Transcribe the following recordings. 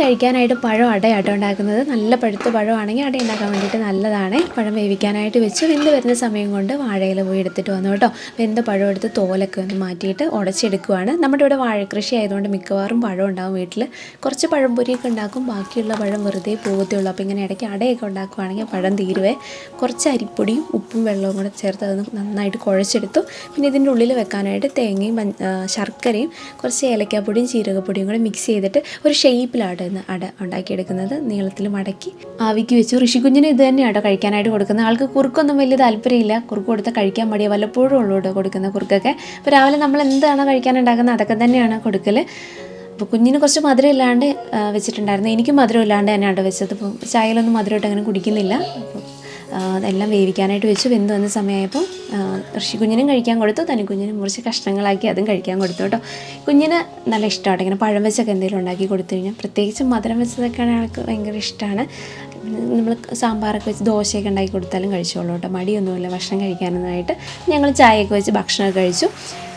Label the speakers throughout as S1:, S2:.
S1: കഴിക്കാനായിട്ട് പഴം അടയാട്ടോ ഉണ്ടാക്കുന്നത്. നല്ല പഴുത്ത പഴമാണെങ്കിൽ അട ഉണ്ടാക്കാൻ വേണ്ടിയിട്ട് നല്ലതാണ്. പഴം വേവിക്കാനായിട്ട് വെച്ച്. വെന്ത് വരുന്ന സമയം കൊണ്ട് വാഴയില പോയി എടുത്തിട്ട് വന്നു കേട്ടോ. വെന്ത പഴം എടുത്ത് തോലൊക്കെ ഒന്ന് മാറ്റിയിട്ട് ഉടച്ചെടുക്കുവാണ്. നമ്മുടെ ഇവിടെ വാഴ കൃഷി ആയതുകൊണ്ട് മിക്കവാറും പഴം ഉണ്ടാകും വീട്ടിൽ കുറച്ച് പഴംപൊരിയൊക്കെ ഉണ്ടാക്കും. ബാക്കിയുള്ള പഴം വെറുതെ പോകത്തുള്ളൂ അപ്പോൾ ഇങ്ങനെ ഇടയ്ക്ക് അടയൊക്കെ ഉണ്ടാക്കുവാണെങ്കിൽ പഴം തീരുവേ. കുറച്ച് അരിപ്പൊടിയും ഉപ്പും വെള്ളവും കൂടെ ചേർത്ത് അത് നന്നായിട്ട് കുഴച്ചെടുത്തു. പിന്നെ ഇതിന്റെ ഉള്ളിൽ വെക്കാനായിട്ട് തേങ്ങയും ശർക്കരയും കുറച്ച് ഏലക്കാപ്പൊടിയും ജീരകപ്പൊടിയും കൂടെ മിക്സ് ചെയ്തിട്ട് ഒരു ഷേപ്പിലാണ് ഇന്ന് അട ഉണ്ടാക്കിയെടുക്കുന്നത് നീളത്തിൽ മടക്കി ആവിക്ക് വെച്ചു. ഋഷിക്കുഞ്ഞിന് ഇത് തന്നെയാട്ടോ കഴിക്കാനായിട്ട് കൊടുക്കുന്നത്. ആൾക്ക് കുറുക്കൊന്നും വലിയ താല്പര്യമില്ല. കുറുക്ക് കൊടുത്താൽ കഴിക്കാൻ മടിയ. വല്ലപ്പോഴും ഉള്ളൂ കേട്ടോ കൊടുക്കുന്ന കുറുക്കൊക്കെ. അപ്പോൾ രാവിലെ നമ്മൾ എന്താണോ കഴിക്കാനുണ്ടാക്കുന്നത് അതൊക്കെ തന്നെയാണ് കൊടുക്കൽ. അപ്പോൾ കുഞ്ഞിന് കുറച്ച് മധുരം ഇല്ലാണ്ട് വെച്ചിട്ടുണ്ടായിരുന്നു. എനിക്കും മധുരം ഇല്ലാണ്ട് തന്നെയാണ് വെച്ചത്. ഇപ്പോൾ ചായയിലൊന്നും മധുരമായിട്ട് അങ്ങനെ കുടിക്കുന്നില്ല. അപ്പോൾ എല്ലാം വേവിക്കാനായിട്ട് വെച്ചു. വെന്ത് വന്ന സമയമായപ്പോൾ ഋഷി കുഞ്ഞിനും കഴിക്കാൻ കൊടുത്തു. തനി കുഞ്ഞിനും മുറിച്ച് കഷ്ണങ്ങളാക്കി അതും കഴിക്കാൻ കൊടുത്തു കേട്ടോ. കുഞ്ഞിന് നല്ല ഇഷ്ടമാണ് ഇങ്ങനെ പഴം വെച്ചൊക്കെ എന്തെങ്കിലും ഉണ്ടാക്കി കൊടുത്തു കഴിഞ്ഞാൽ പ്രത്യേകിച്ച് മധുരം വെച്ചതൊക്കെയാണ് ആൾക്ക് ഭയങ്കര ഇഷ്ടമാണ്. നമ്മൾ സാമ്പാറൊക്കെ വെച്ച് ദോശയൊക്കെ ഉണ്ടാക്കി കൊടുത്താലും കഴിച്ചോളൂ കേട്ടോ. മടിയൊന്നുമില്ല ഭക്ഷണം കഴിക്കാനൊന്നായിട്ട്. ഞങ്ങൾ ചായയൊക്കെ വെച്ച് ഭക്ഷണമൊക്കെ കഴിച്ചു.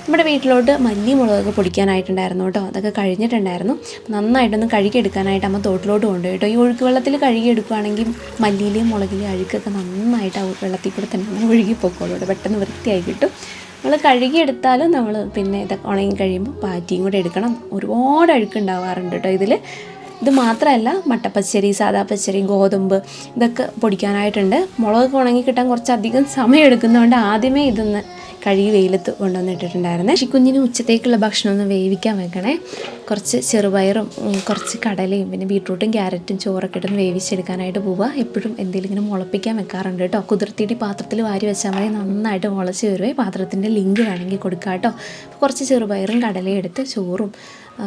S1: നമ്മുടെ വീട്ടിലോട്ട് മല്ലി മുളകൊക്കെ പൊടിക്കാനായിട്ടുണ്ടായിരുന്നു കേട്ടോ. അതൊക്കെ കഴിഞ്ഞിട്ടുണ്ടായിരുന്നു. നന്നായിട്ടൊന്ന് കഴുകിയെടുക്കാനായിട്ട് അമ്മ തോട്ടിലോട്ട് കൊണ്ടുപോയി കേട്ടോ. ഈ ഒഴുക്ക് വെള്ളത്തിൽ കഴുകിയെടുക്കുകയാണെങ്കിൽ മല്ലിയിലെയും മുളകിലെയും അഴുക്കൊക്കെ നന്നായിട്ട് ആ വെള്ളത്തിൽ കൂടെ തന്നെ ഒഴുകി പൊക്കോളൂ കേട്ടോ. പെട്ടെന്ന് വൃത്തിയായി കിട്ടും. നമ്മൾ കഴുകിയെടുത്താലും നമ്മൾ പിന്നെ ഇതൊക്കെ ഉണങ്ങി കഴിയുമ്പോൾ പാറ്റിയും കൂടെ എടുക്കണം. ഒരുപാട് അഴുക്കുണ്ടാവാറുണ്ട് കേട്ടോ ഇതിൽ ഇത് മാത്രമല്ല മട്ടപ്പച്ചരി സാദാ പച്ചരി ഗോതമ്പ് ഇതൊക്കെ പൊടിക്കാനായിട്ടുണ്ട്. മുളക് ഉണങ്ങി കിട്ടാൻ കുറച്ചധികം സമയം എടുക്കുന്നതുകൊണ്ട് ആദ്യമേ ഇതൊന്ന് കഴുകി വെയിലത്ത് കൊണ്ടുവന്നിട്ടിട്ടുണ്ടായിരുന്നേ. കുഞ്ഞിന് ഉച്ചത്തേക്കുള്ള ഭക്ഷണം ഒന്ന് വേവിക്കാൻ വെക്കണേ. കുറച്ച് ചെറുപയറും കുറച്ച് കടലയും പിന്നെ ബീട്രൂട്ടും ക്യാരറ്റും ചോറൊക്കെ ഇട്ടൊന്ന് വേവിച്ചെടുക്കാനായിട്ട് പോവുക. എപ്പോഴും എന്തെങ്കിലും ഇങ്ങനെ മുളപ്പിക്കാൻ വെക്കാറുണ്ട് കേട്ടോ. കുതിർത്തിയിട്ട് പാത്രത്തിൽ വാരി വെച്ചാൽ മതി. നന്നായിട്ട് മുളച്ച് വരുവേ. പാത്രത്തിന്റെ ലിങ്ക് വേണമെങ്കിൽ കൊടുക്കാം കേട്ടോ. കുറച്ച് ചെറുപയറും കടലയും എടുത്ത് ചോറും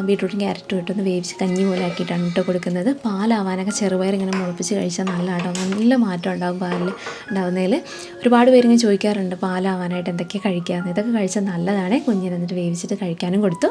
S1: ബീട്രൂട്ടും ക്യാരറ്റും ഇട്ടൊന്ന് വേവിച്ച് കഞ്ഞി പോലെ ആക്കിയിട്ടാണ് കേട്ടോ കൊടുക്കുന്നത്. പാലാവാനൊക്കെ ചെറുപയർ ഇങ്ങനെ മുളപ്പിച്ച് കഴിച്ചാൽ നല്ല കേട്ടോ നല്ല മാറ്റം ഉണ്ടാകും പാലിൽ ഉണ്ടാകുന്നതിൽ ഒരുപാട് പേര് ഇങ്ങനെ ചോദിക്കാറുണ്ട് പാലാവാനായിട്ട് എന്തൊക്കെയാണ് കഴിക്കാമെന്ന് ഇതൊക്കെ കഴിച്ചാൽ നല്ലതാണ്. കുഞ്ഞിനെന്നിട്ട് വേവിച്ചിട്ട് കഴിക്കാനും കൊടുത്തു.